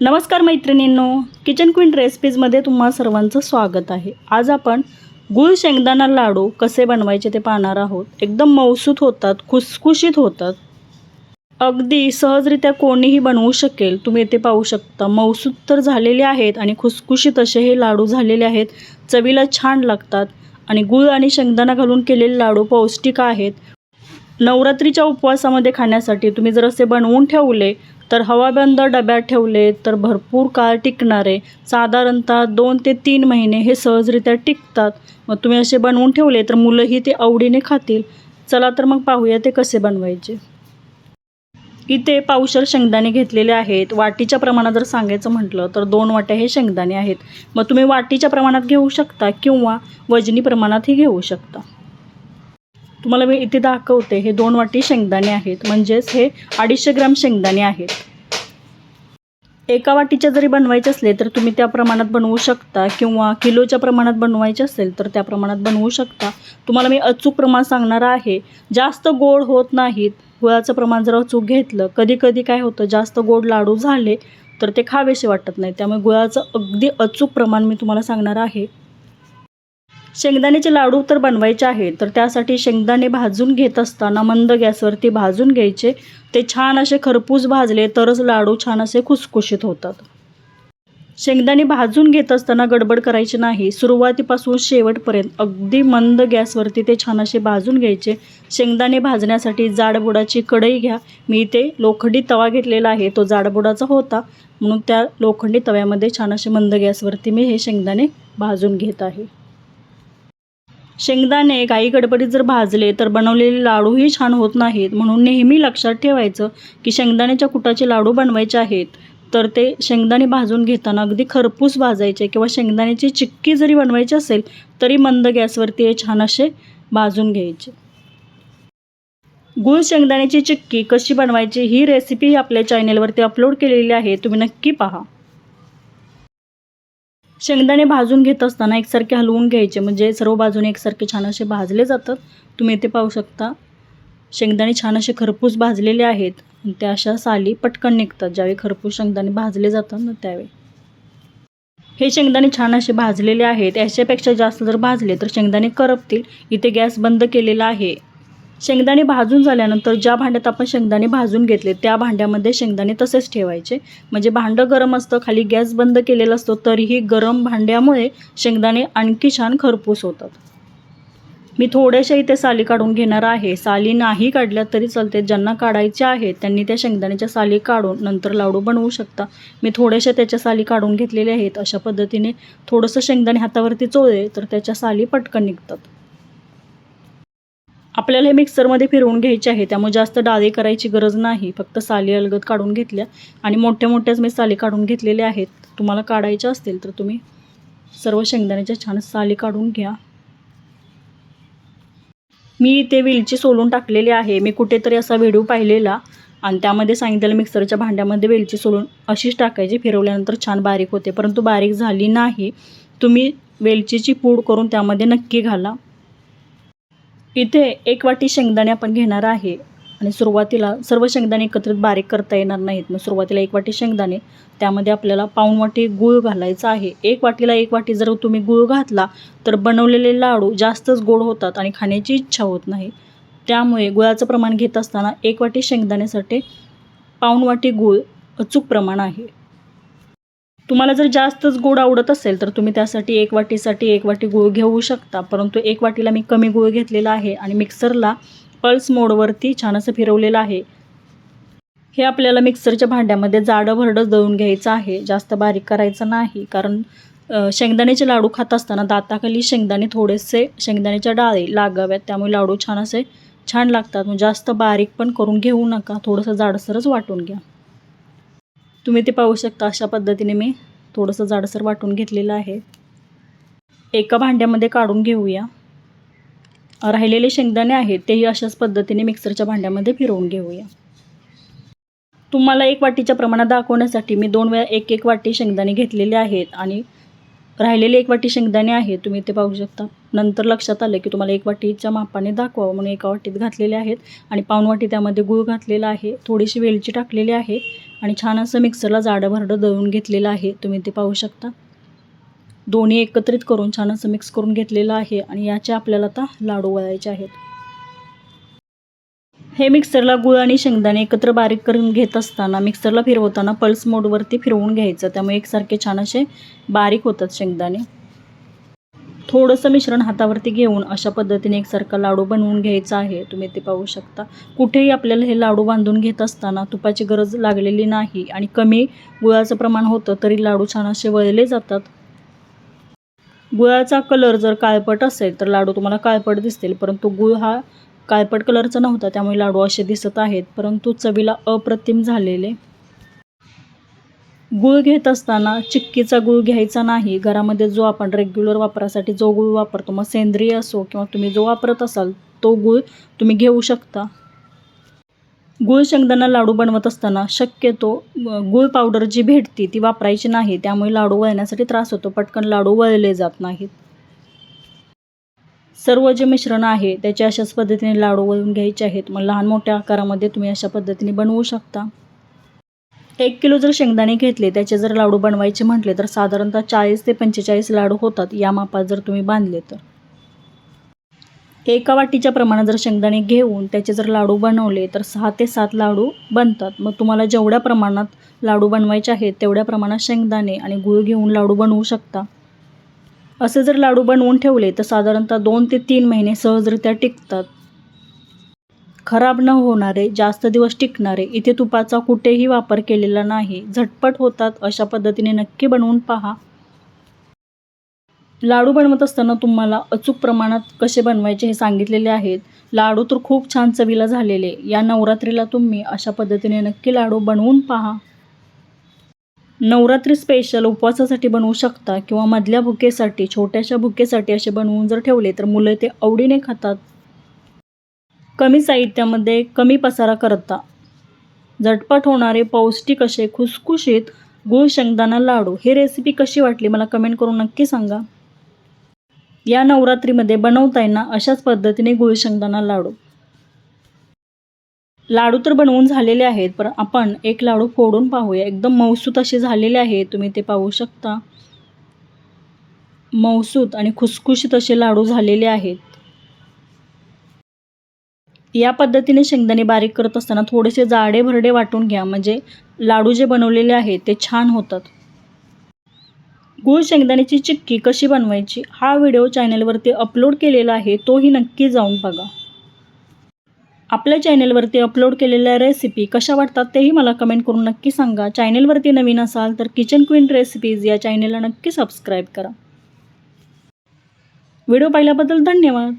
नमस्कार मैत्रिणींनो kitchen queen रेसिपीजमध्ये तुम्हा सर्वांचं स्वागत आहे. आज आपण गुळ शेंगदाणा लाडू कसे बनवायचे ते पाहणार आहोत. एकदम मौसूत होतात खुसखुशीत होतात. अगदी सहजरित्या कोणीही बनवू शकेल. तुम्ही येथे पाहू शकता मौसूत तर झालेले आहेत आणि खुसखुशीत असे हे लाडू झालेले आहेत. चवीला छान लागतात आणि गुळ आणि शेंगदाणा घालून केलेले लाडू पौष्टिक आहेत. नवरात्रीच्या उपवासामध्ये खाण्यासाठी तुम्ही जर असे बनवून ठेवले तर हवाबंद डब्यात ठेवले तर भरपूर काळ टिकणारे. साधारणतः दोन ते तीन महिने हे सहजरित्या टिकतात. मग तुम्ही असे बनवून ठेवले तर मुलंही ते आवडीने खातील. चला तर मग पाहूया ते कसे बनवायचे. इथे पावशर शेंगदाणे घेतलेले आहेत. वाटीच्या प्रमाणात जर सांगायचं म्हटलं तर दोन वाट्या हे शेंगदाणे आहेत. मग तुम्ही वाटीच्या प्रमाणात घेऊ शकता किंवा वजनी प्रमाणातही घेऊ शकता. तुम्हाला मी इथे दाखवते हे दोन वाटी शेंगदाणे आहेत. म्हणजेच हे अडीचशे ग्राम शेंगदाणे आहेत. एका वाटीच्या जरी बनवायचे असले तर तुम्ही त्या प्रमाणात बनवू शकता किंवा किलोच्या प्रमाणात बनवायचे असेल तर त्या प्रमाणात बनवू शकता. तुम्हाला मी अचूक प्रमाण सांगणार आहे जास्त गोड होत नाहीत. गुळाचं प्रमाण जर अचूक घेतलं कधी कधी काय होतं जास्त गोड लाडू झाले तर ते खावेसे वाटत नाही. त्यामुळे गुळाचं अगदी अचूक प्रमाण मी तुम्हाला सांगणार आहे. शेंगदाण्याचे लाडू तर बनवायचे आहेत तर त्यासाठी शेंगदाणे भाजून घेत असताना मंद गॅसवरती भाजून घ्यायचे. ते छान असे खरपूस भाजले तरच लाडू छान असे खुसखुशीत होतात. शेंगदाणे भाजून घेत असताना गडबड करायची नाही. सुरुवातीपासून शेवटपर्यंत अगदी मंद गॅसवरती ते छान असे भाजून घ्यायचे. शेंगदाणे भाजण्यासाठी जाडबुडाची कढई घ्या. मी इथे लोखंडी तवा घेतलेला आहे तो जाडबुडाचा होता. म्हणून त्या लोखंडी तव्यामध्ये छान असे मंद गॅसवरती मी हे शेंगदाणे भाजून घेत आहे. शेंगदाणे काही गडबडीत जर भाजले तर बनवलेले लाडूही छान होत नाहीत. म्हणून नेहमी लक्षात ठेवायचं की शेंगदाण्याच्या कुटाचे लाडू बनवायचे आहेत. तर ते शेंगदाणे भाजून घेताना अगदी खरपूस भाजायचे किंवा शेंगदाण्याची चिक्की जरी बनवायची असेल तरी मंद गॅसवरती हे छान असे भाजून घ्यायचे. गुळ शेंगदाण्याची चिक्की कशी बनवायची ही रेसिपी आपल्या चॅनेलवरती अपलोड केलेली आहे. तुम्ही नक्की पहा. शेंगदाणे भाजून घेत असताना एकसारखे हलवून घ्यायचे. म्हणजे सर्व बाजूने एकसारखे छान असे भाजले जातात. तुम्ही इथे पाहू शकता. शेंगदाणे छान असे खरपूस भाजलेले आहेत. आणि त्या अशा साली पटकन निघतात. ज्यावेळी खरपूस शेंगदाणे भाजले जातात ना त्यावेळी. हे शेंगदाणे छान असे भाजलेले आहेत. याच्यापेक्षा जास्त जर भाजले तर शेंगदाणे करपतील. इथे गॅस बंद केलेला आहे. शेंगदाणे भाजून झाल्यानंतर ज्या भांड्यात आपण शेंगदाणे भाजून घेतले त्या भांड्यामध्ये शेंगदाणे तसेच ठेवायचे. म्हणजे भांडं गरम असतं खाली गॅस बंद केलेला असतो तरीही गरम भांड्यामुळे शेंगदाणे आणखी छान खरपूस होतात. मी थोड्याशा इथे साली काढून घेणार आहे. साली नाही काढल्या तरी चालते ज्यांना काढायच्या आहेत त्यांनी त्या शेंगदाण्याच्या साली काढून नंतर लाडू बनवू शकता. मी थोड्याशा त्याच्या साली काढून घेतलेल्या आहेत. अशा पद्धतीने थोडंसं शेंगदाणे हातावरती चोळले तर त्याच्या साली पटकन निघतात. आपल्याला हे मिक्सरमध्ये फिरवून घ्यायचे आहे. त्यामुळे जास्त डाळी करायची गरज नाही. फक्त साली अलगद काढून घेतल्या. आणि मोठ्या मोठ्याच मी साली काढून घेतलेल्या आहेत. तुम्हाला काढायच्या असतील तर तुम्ही सर्व शेंगदाण्याच्या छान साली काढून घ्या. मी ते वेलची सोलून टाकलेली आहे. मी कुठेतरी असा व्हिडिओ पाहिलेला. आणि त्यामध्ये सांगितलेलं मिक्सरच्या भांड्यामध्ये वेलची सोलून अशीच टाकायची. फिरवल्यानंतर छान बारीक होते. परंतु बारीक झाली नाही. तुम्ही वेलचीची पूड करून त्यामध्ये नक्की घाला. इथे एक वाटी शेंगदाणे आपण घेणार आहे. आणि सुरुवातीला सर्व शेंगदाणे एकत्रित बारीक करता येणार नाहीत. मग सुरुवातीला एक वाटी शेंगदाणे त्यामध्ये आपल्याला पाऊण वाटी गूळ घालायचा आहे. एक वाटीला एक वाटी जर तुम्ही गूळ घातला तर बनवलेले लाडू जास्तच गोड होतात आणि खाण्याची इच्छा होत नाही. त्यामुळे गुळाचं प्रमाण घेत असताना एक वाटी शेंगदाण्यासाठी पाऊण वाटी गूळ अचूक प्रमाण आहे. तुम्हाला जर जास्तच गोड आवडत असेल तर तुम्ही त्यासाठी एक वाटीसाठी एक वाटी गूळ घेऊ शकता. परंतु एक वाटीला मी कमी गूळ घेतलेला आहे आणि मिक्सरला पल्स मोडवरती छान असं फिरवलेलं आहे. हे आपल्याला मिक्सरच्या भांड्यामध्ये जाडं भरडं दळून घ्यायचं आहे. जास्त बारीक करायचं नाही कारण शेंगदाण्याचे लाडू खात असताना दाताखाली शेंगदाणे थोडेसे शेंगदाण्याच्या डाळी लागाव्यात. त्यामुळे लाडू छान असे छान लागतात. मग जास्त बारीक पण करून घेऊ नका. थोडंसं जाडसरच वाटून घ्या. तुम्ही ते पाहू शकता अशा पद्धतीने मी थोडंसं जाडसर वाटून घेतलेलं आहे. एका भांड्यामध्ये काढून घेऊया. राहिलेले शेंगदाणे आहेत तेही अशाच पद्धतीने मिक्सरच्या भांड्यामध्ये फिरवून घेऊया. तुम्हाला एक वाटीच्या प्रमाणात दाखवण्यासाठी मी दोन वेळा एक एक वाटी शेंगदाणे घेतलेले आहेत आणि राहिलेले एक वाटी शेंगदाणे आहेत तुम्ही ते पाहू शकता. नंतर लक्षात आलं की तुम्हाला एक वाटीच्या मापाने दाखवावं म्हणून एका वाटीत घातलेले आहेत आणि पाऊण वाटी त्यामध्ये गूळ घातलेला आहे थोडीशी वेलची टाकलेली आहे आणि छान असं मिक्सरला जाडं भरडं दळून घेतलेलं आहे. तुम्ही ते पाहू शकता. दोन्ही एकत्रित करून छान असं मिक्स करून घेतलेलं आहे आणि याचे आपल्याला आता लाडू वळायचे आहेत. हे मिक्सरला गुळ आणि शेंगदाणे एकत्र बारीक करून घेत असताना मिक्सरला फिरवताना पल्स मोडवरती फिरवून घ्यायचं. त्यामुळे एकसारखे छान असे बारीक होतात शेंगदाणे. थोडंसं मिश्रण हातावरती घेऊन अशा पद्धतीने एकसारखा लाडू बनवून घ्यायचा आहे. तुम्ही ते पाहू शकता. कुठेही आपल्याला हे लाडू बांधून घेत असताना तुपाची गरज लागलेली नाही आणि कमी गुळाचं प्रमाण होतं तरी लाडू छान असे वळले जातात. गुळाचा कलर जर काळपट असेल तर लाडू तुम्हाला काळपट दिसतील परंतु गुळ हा काळपट कलरचा नव्हता त्यामुळे लाडू असे दिसत आहेत परंतु चवीला अप्रतिम झालेले. गूळ घेत असताना चिक्कीचा गूळ घ्यायचा नाही. घरामध्ये जो आपण रेग्युलर वापरासाठी जो गूळ वापरतो मग सेंद्रिय असो किंवा तुम्ही जो वापरत असाल तो गूळ तुम्ही घेऊ शकता. गूळ शेंगदाणा लाडू बनवत असताना शक्यतो गूळ पावडर जी भेटती ती वापरायची नाही. त्यामुळे लाडू वळण्यासाठी त्रास होतो. पटकन लाडू वळले जात नाहीत. सर्व जे मिश्रण आहे त्याचे अशाच पद्धतीने लाडू वळून घ्यायचे आहेत. मग लहान मोठ्या आकारामध्ये तुम्ही अशा पद्धतीने बनवू शकता. एक किलो जर शेंगदाणे घेतले त्याचे जर लाडू बनवायचे म्हटले तर साधारणतः चाळीस ते पंचेचाळीस लाडू होतात या मापात जर तुम्ही बांधले तर. एका वाटीच्या प्रमाणात जर शेंगदाणे घेऊन त्याचे जर लाडू बनवले तर सहा ते सात लाडू बनतात. मग तुम्हाला जेवढ्या प्रमाणात लाडू बनवायचे आहेत तेवढ्या प्रमाणात शेंगदाणे आणि गुळ घेऊन लाडू बनवू शकता. असे जर लाडू बनवून ठेवले तर साधारणतः दोन ते तीन महिने सहजरित्या टिकतात. खराब न होणारे जास्त दिवस टिकणारे इथे तुपाचा कुठेही वापर केलेला नाही. झटपट होतात अशा पद्धतीने नक्की बनवून पहा. लाडू बनवत असताना तुम्हाला अचूक प्रमाणात कसे बनवायचे हे सांगितलेले आहेत. लाडू तर खूप छान चवीला झालेले. या नवरात्रीला तुम्ही अशा पद्धतीने नक्की लाडू बनवून पहा. नवरात्री स्पेशल उपवासासाठी बनवू शकता किंवा मधल्या भुकेसाठी छोट्याशा भुकेसाठी असे बनवून जर ठेवले तर मुलं ते आवडीने खातात. कमी साहित्यामध्ये कमी पसारा करता. झटपट होणारे पौष्टिक असे खुसखुशीत गुळ शेंगदाणा लाडू हे रेसिपी कशी वाटली मला कमेंट करून नक्की सांगा. या नवरात्रीमध्ये बनवता येणार अशाच पद्धतीने गुळ शेंगदाणा लाडू. लाडू तर बनवून झालेले आहेत पण आपण एक लाडू फोडून पाहूया. एकदम मौसूत असे झालेले आहेत तुम्ही ते पाहू शकता. मौसूत आणि खुसखुशीत असे लाडू झालेले आहेत. या पद्धतीने शेंगदाणे बारीक करत असताना थोडेसे जाडे भरडे वाटून घ्या. म्हणजे लाडू जे बनवलेले आहेत ते छान होतात. गूळ शेंगदाण्याची चिक्की कशी बनवायची हा व्हिडिओ चॅनलवरती अपलोड केलेला आहे तोही नक्की जाऊन बघा. आपल्या चॅनलवरती अपलोड केलेल्या रेसिपी कशा वाटतात तेही मला कमेंट करून नक्की सांगा. चॅनलवरती नवीन असाल तर किचन क्वीन रेसिपीज या चॅनलला नक्की सबस्क्राईब करा. व्हिडिओ पाहिल्याबद्दल धन्यवाद.